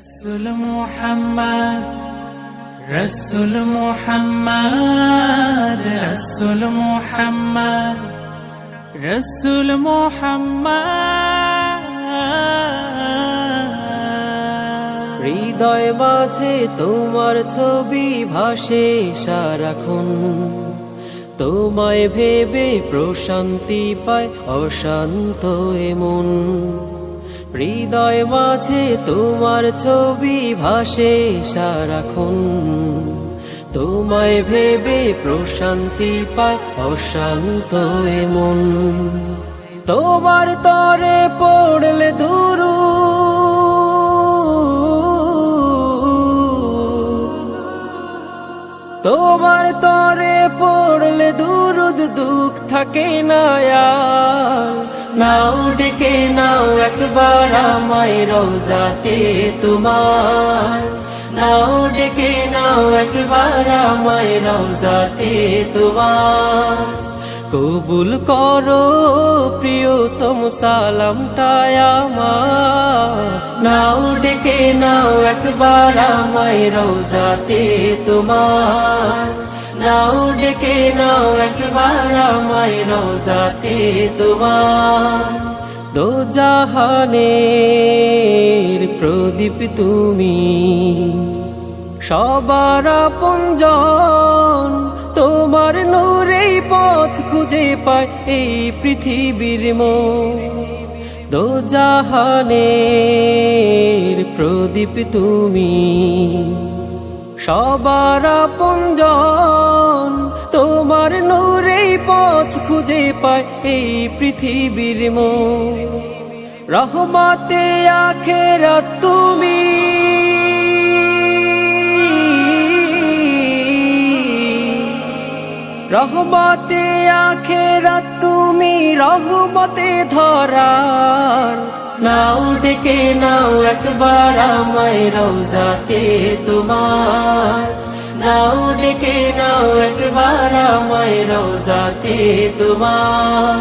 রসুল মোহাম্মদ রসুল মোহাম্মদ রসুল মোহাম্মদ রসুল মোহাম্মদ। হৃদয় মাঝে তোমার ছবি ভাসে সারাক্ষণ। তোমায় ভেবে প্রশান্তি পায় অশান্ত এমন। হৃদয় মাঝে তোমার ছবি ভাসে সারাক্ষণ। তোমায় ভেবে প্রশান্তি পায়, অশান্ত এমন তোমার তরে পড়লে দুরু তোমার তরে পড়লে দুরুদ দুঃখ থাকে না নাও ডেকে নাও একবার আমায় রোজাতে তোমার। নাও ডেকে নাও একবার আমায় রোজাতে তোমার। কবুল করো প্রিয়তম সালামটায় আমার। নাও ডেকে নাও একবার আমায় রোজাতে তোমার। নাও ডেকে নাও একবার আমায় রোজাতে তোমার দো জাহানের প্রদীপ তুমি সবার আপনজন তোমার নূরেই পথ খুঁজে পায় এই পৃথিবীর মো দো জাহানের প্রদীপ তুমি সবার আপনজন তোমার নূরেই পথ খুঁজে পায় এই পৃথিবীর মন। রহমতে আখেরা তুমি। রহমতে আখেরা তুমি, রহমতে ধরার নাও ডেকে নাও একবার আমায় রোজাতে তোমার। নাও ডেকে নাও একবার আমায় রোজাতে তোমার।